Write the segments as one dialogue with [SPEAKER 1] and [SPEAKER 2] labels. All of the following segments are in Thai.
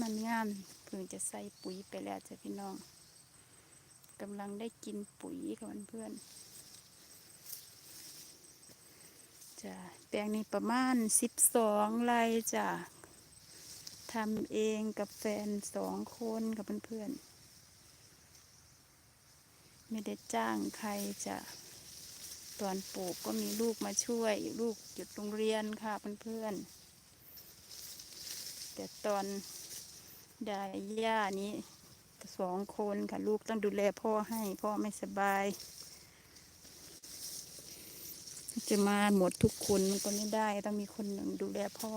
[SPEAKER 1] มันงามเพิ่งจะใส่ปุ๋ยไปแล้วจ้ะพี่น้องกำลังได้กินปุ๋ยค่ะเพื่อนจ้ะแปลงนี้ประมาณสิบสองไร่จ้ะทำเองกับแฟนสองคนกับเพื่อนๆ ไม่ได้จ้างใครจ้ะตอนปลูกก็มีลูกมาช่วย ลูกหยุดโรงเรียนค่ะเพื่อนๆ แต่ตอน ได้ย่านี้สองคนค่ะลูกต้องดูแลพ่อให้พ่อไม่สบาย จะมาหมดทุกคนมันก็ไม่ได้ต้องมีคนหนึ่งดูแลพ่อ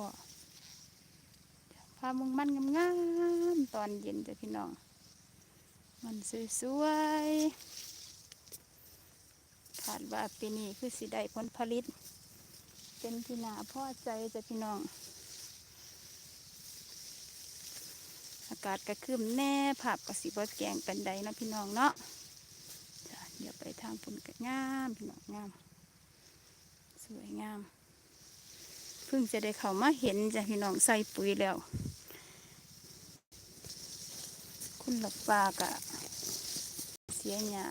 [SPEAKER 1] พามึงมันงามๆตอนเย็นจ้ะพี่น้อง มันสวยๆขาดว่าปีนี้คือสิได้ผลผลิต เป็นที่นาพ่อใจจ้ะพี่น้อง อากาศกระคืมแน่ผับกระสีบแกงเป็นใดนะพี่น้องเนาะเดี๋ยวไปทางปุ่นกงามพี่น้องงาม สวยงามเพิ่งจะได้เข้ามาเห็นจ้ะพี่น้องใส่ปุ๋ยแล้ว คุณหลับปากอะเสียหญ้า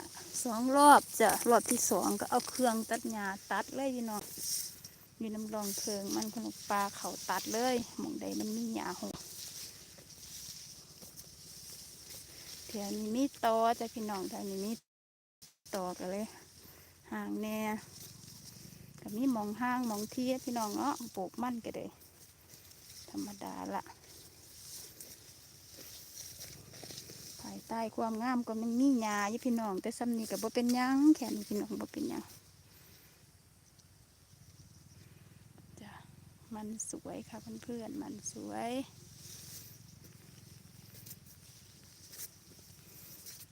[SPEAKER 1] สองรอบจ้ะรอบที่สองก็เอาเครื่องตัดหญ้าตัดเลยพี่น้องอยู่น้ำรองเพลิงมันคุณหลับปลาเขาตัดเลยหมองใดมันมีหญ้าหก แถวนี้มีตอจ้ะพี่น้องแถวนี้มีตอกันเลยห่างแน่กับมีหมองห้างมองเทียพี่น้องเนาะปลูกมั่นก็เลยธรรมดาละภายใต้ความงามก็มันมีหญ้าอยู่พี่น้อง แต่ซ้ำนี้ก็บ่เป็นหยังแค่นี้พี่น้องบ่เป็นหยังจ้ะมันสวยค่ะเพื่อนๆมันสวย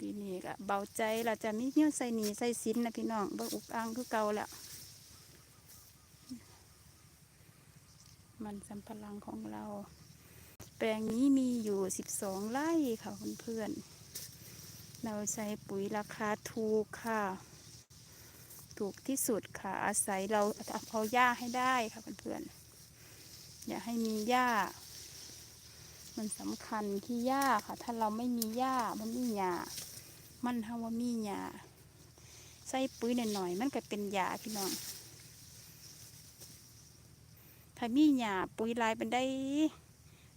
[SPEAKER 1] ปีนี้ก็เบาใจเราจะมีเงี้ยวใส่หนีใส่สินนะพี่น้องบ่อุกอังคือเก่าแล้ว มันสำปะหลังของเรา แปลงนี้มีอยู่สิบสองไร่ค่ะเพื่อนๆเราใช้ปุ๋ยราคาถูกค่ะ ถูกที่สุดค่ะ อาศัยเราเอาหญ้าให้ได้ค่ะเพื่อนๆอย่าให้มีหญ้ามันสำคัญที่หญ้าค่ะ ถ้าเราไม่มีหญ้ามันไมีหญ้า มันเทำว่ามีหญ้าใส่ปุ๋ยหน่อยๆมันก็เป็นหญ้าพี่น้อง ถ้ามีหญ้าปุ๋ยลายเป็นได้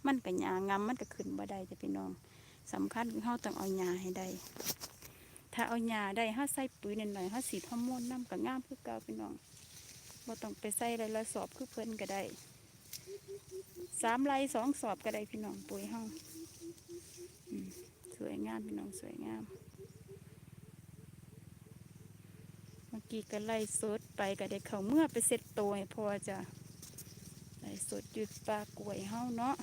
[SPEAKER 1] มันก็หญ้างำมันก็ขึ้นบ่ได้จ้ะพี่น้องสำคัญคือเฮาต้องเอาหญ้าให้ได้ถ้าเอาหญ้าได้เฮาใส่ปุ๋ยหน่อยๆเฮาสีดฮอร์โมนน้ำก็งามคือเก่าพี่น้องบ่ต้องไปใส่หลายๆสอบคือเพิ่นก็ได้สามไรสองสอบก็ได้พี่น้องปุ๋ยเฮาอืม สวยงามพี่น้องสวยงาม เมื่อกี้ก็ไล่สดไปก็ได้เขาเมื่อไปเสร็จตัวพอจะไล่สดอยุดปลากล้วยเฮาเนาะ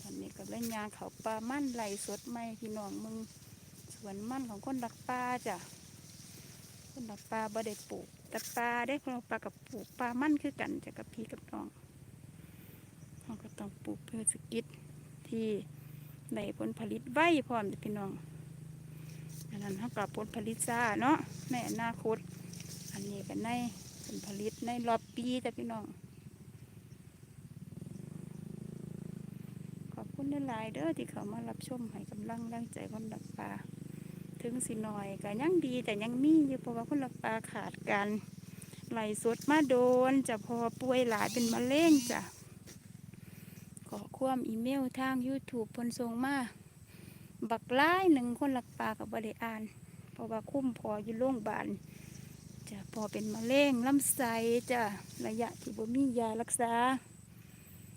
[SPEAKER 1] ตอนนี้ก็เล่นยางเขาปลามั่นไล่สดไหมพี่น้องมึงสวนมั่นของคนรักปลาจ้ะคนรักปลาบ่ได้ปลูกแต่ปลาได้คนรักปลากับปลูกปลามั่นคือกันจ้ะกับพี่กับน้องเราก็ต้องปลูกเพื่อสกิดที่ ได้ผลผลิตไว้พร้อมจ้ะพี่น้องอันนั้นเท่ากับผลผลิตซ่าเนาะในอนาคต อันนี้กันในผลผลิตในรอบปีจ้ะพี่น้อง ขอบคุณหลายเด้อที่เขามารับชมให้กำลังแรงใจคนรักปลาถึงสิหน่อยก็ยังดีแต่ยังมีอยู่เพราะว่าคนรักปลาขาดกันไหลสดมาโดนจะพอป่วยหลายเป็นมะเร็งจ้ะ ขอความอีเมลทาง YouTube พนส่งมาบักร้ายหนึ่งคนหลักปลากับบริอ่าน เพราะว่าคุ้มพออยู่โรงพยาบาลจะพอเป็นมะเร็งลำไส้จะระยะที่บ่มียารักษา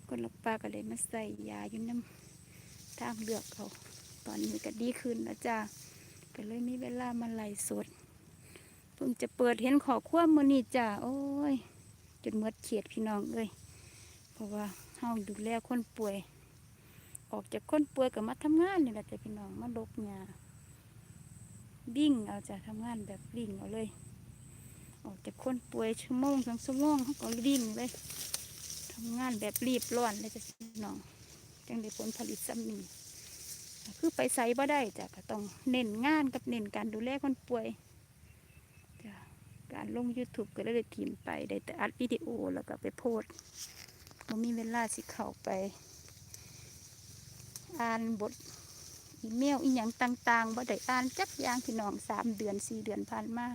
[SPEAKER 1] คนหลักปลาก็เลยมาใส่ยาอยู่น้ำทางเลือกเขาตอนนี้ก็ดีขึ้นแล้วจ้าก็เลยมีเวลามาไล่สดเพิ่งจะเปิดเห็นขอความมือนี่จ้าโอ้ยจนเมื่อเขียดพี่น้องเลยเพราะว่าาดูแลคนป่วย ออกจากคนป่วยก็มาทำงานนี่แหละจ้ะพี่น้องมาลกหญ้าบิ่งเอาจะทำงานแบบบิ่งเอาเลย ออกจากคนป่วยชั่วโมงสองชั่วโมงเขาก็ดิ่งเลยทำงานแบบรีบร้อนเลยจ้ะพี่น้องจังได้ผลผลิตซ้ำนี้คือไปใส่บ่ได้จ้ะก็ต้องเน้นงานกับเน้นการดูแลคนป่วยจ้ะการลง YouTube ก็เลยทีมไปได้แต่อัดวิดีโอแล้วก็ไปโพส ต์บ่มีเวลาสิเข้าไป อ่านบทอีเมลอีหยังต่างๆบ่ได้อ่านจักอย่างพี่น้องสามเดือนสี่เดือนผ่านมา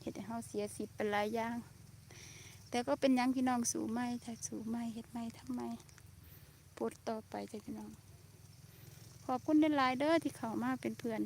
[SPEAKER 1] เฮ็ดให้เฮาเสียสิทธิ์ไปหลายอย่าง แต่ก็เป็นยังพี่น้องสู่ไม่ถ้าสู่ไม่เฮ็ดไม่ทำไมโพดต่อไปจ้ะพี่น้อง ขอบคุณหลายเด้อที่เข้ามาเป็นเพื่อน